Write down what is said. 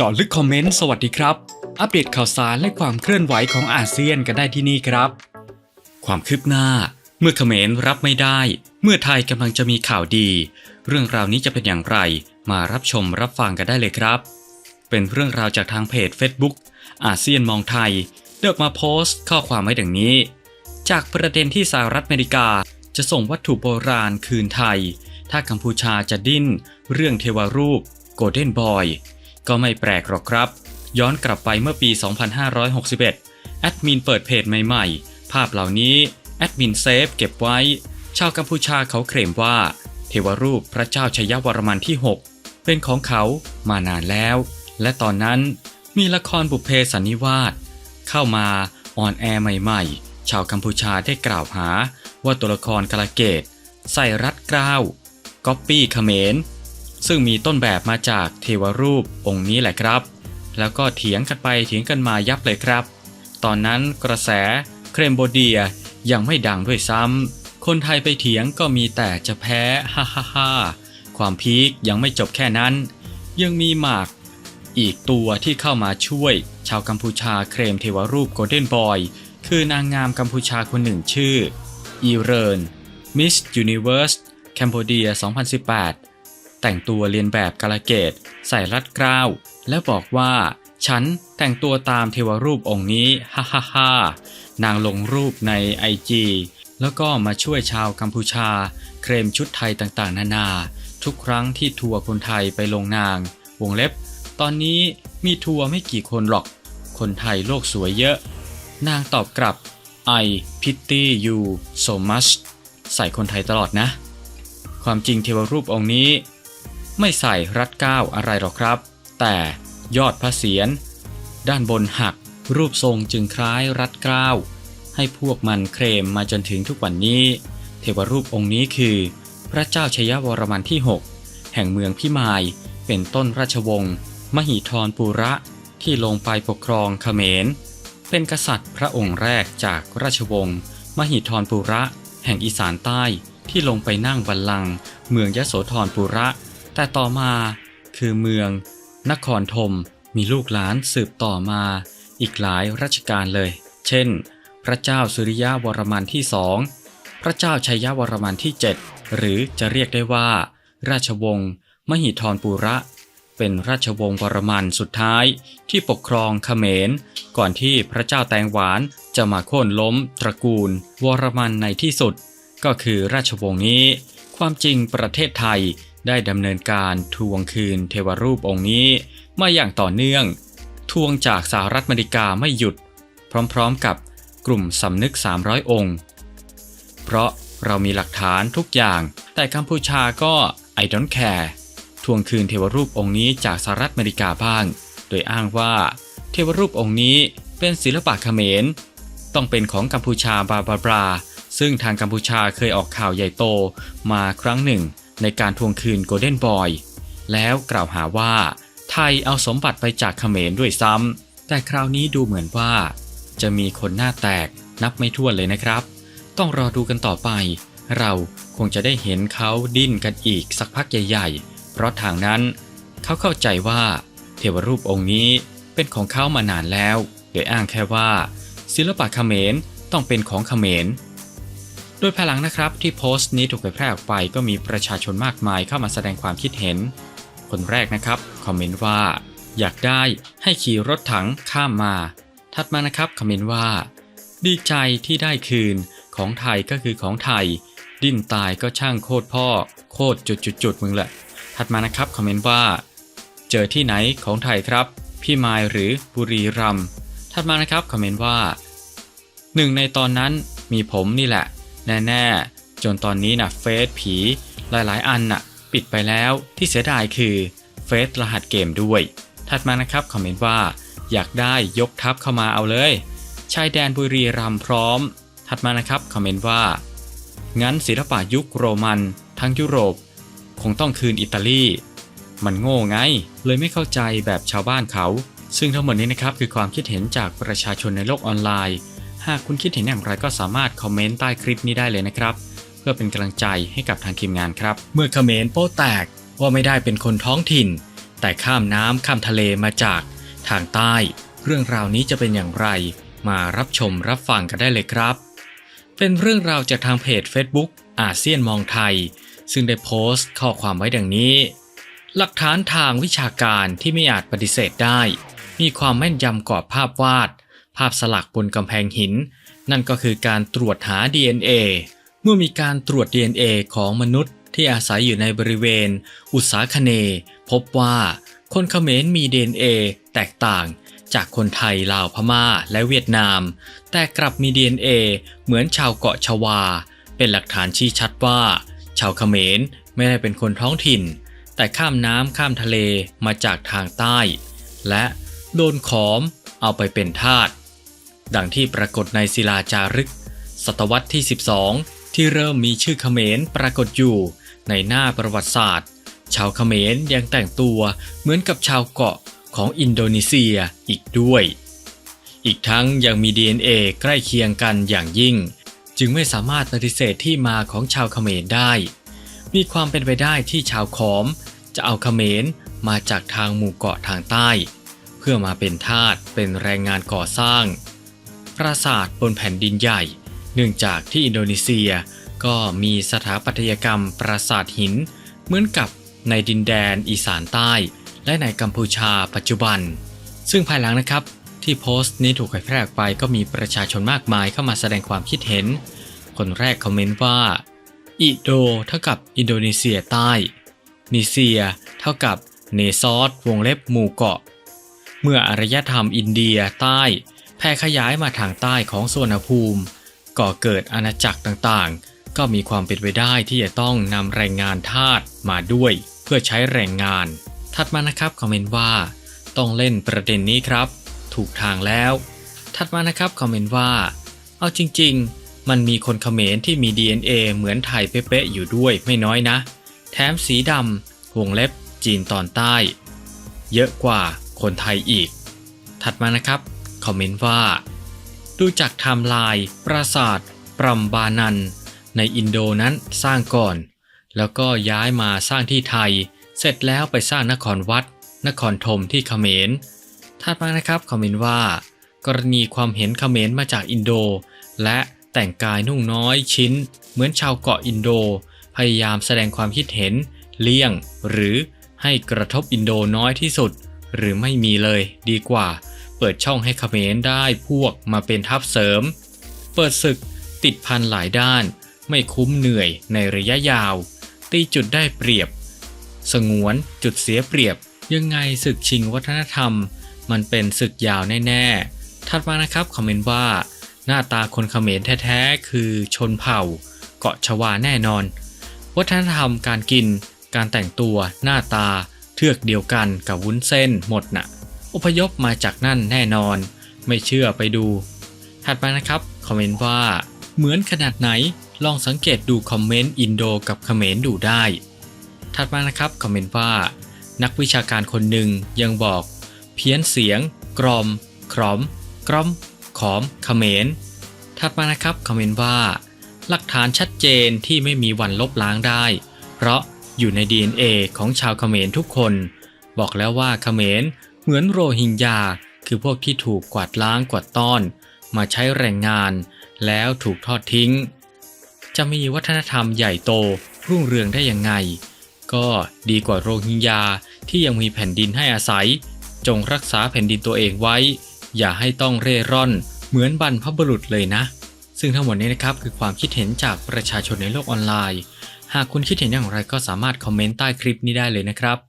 เจาะลึกคอมเมนต์สวัสดีครับ อัปเดตข่าวสารและความเคลื่อนไหวของอาเซียนกันได้ที่นี่ครับ ความคืบหน้า เมื่อเขมรรับไม่ได้ เมื่อไทยกำลังจะมีข่าวดี เรื่องราวนี้จะเป็นอย่างไร มารับชมรับฟังกันได้เลยครับ เป็นเรื่องราวจากทางเพจ Facebook อาเซียนมองไทยเลือกมาโพสต์ข้อความไว้ดังนี้ จากประเด็นที่สหรัฐอเมริกาจะส่งวัตถุโบราณคืนไทย ถ้ากัมพูชาจะดิ้น เรื่องเทวรูปโกลเด้นบอย ก็ไม่แปลกหรอกครับ ย้อนกลับไปเมื่อปี 2561 แอดมินเปิดเพจใหม่ๆ ภาพเหล่านี้แอดมินเซฟเก็บไว้ ชาวกัมพูชาเขาเคลมว่า เทวรูปพระเจ้าชยวรมันที่ 6 เป็นของเขามานานแล้ว และตอนนั้นมีละครบุพเพสันนิวาสเข้ามาออนแอร์ใหม่ๆ ชาวกัมพูชาได้กล่าวหาว่าตัวละครกาลเกตใส่รัดกล้าวก๊อปปี้เขมร ซึ่งมีต้นแบบมาจากเทวรูปองค์นี้แหละครับ แล้วก็เถียงกันไปเถียงกันมายับเลยครับ ตอนนั้นกระแสเครมโบเดียยังไม่ดังด้วยซ้ำ คนไทยไปเถียงก็มีแต่จะแพ้ฮ่าฮ่าฮ่าความพีคยังไม่จบแค่นั้น ยังมีหมาก อีกตัวที่เข้ามาช่วย ชาวกัมพูชาเคลมเทวรูปโกลเด้นบอย คือนางงามกัมพูชาคนหนึ่งชื่อ อีเริน Miss Universe Cambodia 2018 แต่งตัวเรียนแบบกาลเกต ใส่รัดเกล้าว และบอกว่า ฉันแต่งตัวตามเทวรูปองค์นี้ ฮ่าฮ่าฮ่านางลงรูปในไอจีแล้วก็มาช่วยชาวกัมพูชา เคลมชุดไทยต่างๆ นานา ทุกครั้งที่ทัวร์คนไทยไปลงนาง วงเล็บ ตอนนี้มีทัวร์ไม่กี่คนหรอก คนไทยโลกสวยเยอะ นางตอบกลับ I pity you so much ใส่คนไทยตลอดนะ ความจริงเทวรูปองค์นี้ ไม่ใส่รัดเก้าวอะไรหรอกครับ แต่ยอดพระเศียรด้านบนหักรูปทรงจึงคล้ายรัดเก้าวให้พวกมันเคลมมาจนถึงทุกวันนี้ เทวรูปองค์นี้คือ พระเจ้าชยวรมันที่ 6 แห่งเมืองพิมายเป็นต้นราชวงศ์มหิธรปุระที่ลงไปปกครองเขมร เป็นกษัตริย์พระองค์แรกจากราชวงศ์มหิธรปุระ แห่งอีสานใต้ที่ลงไปนั่งบัลลังก์เมืองยโสธรปุระ แต่ต่อมาคือเมือง นครธมมีลูกหลานสืบต่อมา อีกหลายรัชกาลเลย เช่น พระเจ้าสุริยะวรมันที่สองพระเจ้าชัยวรมันที่ 7 หรือจะเรียกได้ว่า ราชวงศ์มหิธรปุระ เป็นราชวงศ์วรมันสุดท้ายที่ปกครองเขมร ก่อนที่พระเจ้าแตงหวานจะมาโค่นล้มตระกูล วรมันในที่สุด ก็คือราชวงศ์นี้ ความจริงประเทศไทย ได้ดำเนินการทวงคืนเทวรูปองค์นี้มาอย่างต่อเนื่อง ทวงจากสหรัฐอเมริกาไม่หยุด พร้อมๆกับกลุ่มสำนึก 300 องค์ เพราะเรามีหลักฐานทุกอย่าง แต่กัมพูชาก็ I don't care ทวงคืนเทวรูปองค์นี้จากสหรัฐอเมริกาบ้าง โดยอ้างว่า เทวรูปองค์นี้เป็นศิลปะเขมร ต้องเป็นของกัมพูชาบาบาบราซึ่งทางกัมพูชาเคยออกข่าวใหญ่โตมาครั้งหนึ่ง ในการทวงคืนโกลเด้นบอย แล้วกล่าวหาว่า ไทยเอาสมบัติไปจากเขมรด้วยซ้ำ แต่คราวนี้ดูเหมือนว่า จะมีคนหน้าแตกนับไม่ถ้วนเลยนะครับ ต้องรอดูกันต่อไป เราคงจะได้เห็นเขาดิ้นกันอีกสักพักใหญ่ ๆ เพราะทางนั้น เขาเข้าใจว่า เทวรูปองค์นี้เป็นของเขามานานแล้ว โดยอ้างแค่ว่า ศิลปะเขมรต้องเป็นของเขมร โดยภายหลังนะครับที่โพสต์นี้ถูกเผยแพร่ออกไปก็มีประชาชนมากมายเข้ามาแสดงความคิดเห็น คนแรกนะครับคอมเมนต์ว่า อยากได้ให้ขี่รถถังข้ามมา ถัดมานะครับคอมเมนต์ว่า ดีใจที่ได้คืนของไทยก็คือของไทย ดิ้นตายก็ช่างโคตรพ่อ โคตรจุดจุดจุดๆมึงแหละ ถัดมานะครับคอมเมนต์ว่า เจอที่ไหนของไทยครับ พี่มายหรือบุรีรัมถัดมานะครับคอมเมนต์ว่าหนึ่งในตอนนั้นมีผมนี่แหละ แน่ๆ จนตอนนี้นะ่ะเฟซผีหลายๆ อันน่ะปิดไปแล้วที่เสียดายคือเฟซรหัสเกมด้วย ถัดมานะครับคอมเมนต์ว่า อยากได้ยกทัพเข้ามาเอาเลยชายแดนบุรีรัมย์พร้อม ถัดมานะครับคอมเมนต์ว่า งั้นศิลปะยุคโรมันทั้งยุโรป คงต้องคืนอิตาลี มันโง่ไง เลยไม่เข้าใจแบบชาวบ้านเขา ซึ่งทั้งหมดนี้นะครับคือความคิดเห็นจากประชาชนในโลกออนไลน์ หากคุณคิดเห็นอย่างไรก็สามารถคอมเมนต์ใต้คลิปนี้ได้เลยนะครับ เพื่อเป็นกำลังใจให้กับทางทีมงานครับ เมื่อเขมรโป้แตกว่าไม่ได้เป็นคนท้องถิ่น แต่ข้ามน้ำข้ามทะเลมาจากทางใต้ เรื่องราวนี้จะเป็นอย่างไร มารับชมรับฟังกันได้เลยครับ เป็นเรื่องราวจากทางเพจ Facebook อาเซียนมองไทย ซึ่งได้โพสต์ข้อความไว้ดังนี้ หลักฐานทางวิชาการที่ไม่อาจปฏิเสธได้ มีความแม่นยำกว่าภาพวาด ภาพสลักบนกำแพงหิน นั่นก็คือการตรวจหา DNA เมื่อมีการตรวจ DNA ของมนุษย์ที่อาศัยอยู่ในบริเวณ อุตสาคเน พบว่าคนเขมรมี DNA แตกต่างจากคนไทยลาวพม่าและเวียดนาม แต่กลับมี DNA เหมือนชาวเกาะชวา เป็นหลักฐานชี้ชัดว่า ชาวเขมรไม่ได้เป็นคนท้องถิ่น แต่ข้ามน้ำข้ามทะเลมาจากทางใต้ และโดนขอมเอาไปเป็นทาส ดังที่ปรากฏในศิลาจารึก ศตวรรษที่ 12 ที่เริ่มมีชื่อเขมรปรากฏอยู่ในหน้าประวัติศาสตร์ ชาวเขมรยังแต่งตัวเหมือนกับชาวเกาะของอินโดนีเซียอีกด้วย อีกทั้งยังมี DNA ใกล้เคียงกันอย่างยิ่ง จึงไม่สามารถปฏิเสธที่มาของชาวเขมรได้ มีความเป็นไปได้ที่ชาวขอม จะเอาเขมรมาจากทางหมู่เกาะทางใต้ เพื่อมาเป็นทาสเป็นแรงงานก่อสร้าง ปราสาทบนแผ่นดินใหญ่ เนื่องจากที่อินโดนีเซียก็มีสถาปัตยกรรมปราสาทหิน เหมือนกับในดินแดนอีสานใต้ และในกัมพูชาปัจจุบัน ซึ่งภายหลังนะครับ ที่โพสต์นี้ถูกเผยแพร่ออกไปก็มีประชาชนมากมายเข้ามาแสดงความคิดเห็น คนแรกคอมเมนต์ว่าอิโดเท่ากับอินโดนีเซียใต้ นิเซีย เท่ากับเนซอสวงเล็บหมู่เกาะ เมื่ออารยธรรมอินเดียใต้ แพร่ขยายมาทางใต้ของสวนภูมิ ก่อเกิดอาณาจักรต่างๆ ก็มีความเป็นไปได้ที่จะต้องนำแรงงานทาสมาด้วย เพื่อใช้แรงงาน ถัดมานะครับคอมเมนต์ว่า ต้องเล่นประเด็นนี้ครับ ถูกทางแล้ว ถัดมานะครับคอมเมนต์ว่า เอาจริง ๆ มันมีคนเขมรที่มี DNA เหมือนไทยเป๊ะๆอยู่ด้วยไม่น้อยนะ แถมสีดำวงเล็บจีนตอนใต้ เยอะกว่าคนไทยอีก ถัดมานะครับ คอมเมนต์ว่า ดูจากไทม์ไลน์ปราสาทปรัมบานัน ในอินโดนั้นสร้างก่อน แล้วก็ย้ายมาสร้างที่ไทย เสร็จแล้วไปสร้างนครวัด นครธมที่เขมรถัดมานะครับคอมเมนต์ว่า กรณีความเห็นเขมรมาจากอินโด และแต่งกายนุ่งน้อยชิ้น เหมือนชาวเกาะอินโด พยายามแสดงความคิดเห็น เลี่ยง หรือให้กระทบอินโดน้อยที่สุด หรือไม่มีเลยดีกว่า เปิดช่องให้เขมรได้พวกมาเป็นทัพเสริม เปิดศึกติดพันหลายด้าน ไม่คุ้มเหนื่อยในระยะยาว ตีจุดได้เปรียบ สงวนจุดเสียเปรียบ ยังไงศึกชิงวัฒนธรรม มันเป็นศึกยาวแน่ๆถัดมานะครับคอมเมนต์ว่า หน้าตาคนเขมรแท้ๆคือชนเผ่า เกาะชวาแน่นอน วัฒนธรรมการกิน การแต่งตัวหน้าตาเทือกเดียวกันกับวุ้นเส้นหมดน่ะ อพยพมาจากนั่นแน่นอน ไม่เชื่อไปดู ถัดมานะครับ คอมเมนต์ว่า เหมือนขนาดไหนลองสังเกตดูคอมเมนต์อินโดกับเขมรดูได้ ถัดมานะครับคอมเมนต์ว่า นักวิชาการคนหนึ่งยังบอก เพี้ยนเสียง กรอมครอมกรอมขอมเขมรถัดมานะครับคอมเมนต์ว่า หลักฐานชัดเจนที่ไม่มีวันลบล้างได้ เพราะอยู่ใน DNA ของชาวเขมรทุกคน บอกแล้วว่าเขมร เหมือนโรฮิงญา คือพวกที่ถูกกวาดล้างกวาดต้อน มาใช้แรงงาน แล้วถูกทอดทิ้ง จะมีวัฒนธรรมใหญ่โตรุ่งเรืองได้ยังไง ก็ดีกว่าโรฮิงญาที่ยังมีแผ่นดินให้อาศัย จงรักษาแผ่นดินตัวเองไว้ อย่าให้ต้องเร่ร่อนเหมือนบรรพบุรุษเลยนะ ซึ่งทั้งหมดนี้นะครับคือความคิดเห็นจากประชาชนในโลกออนไลน์ หากคุณคิดเห็นอย่างไรก็สามารถคอมเมนต์ใต้คลิปนี้ได้เลยนะครับ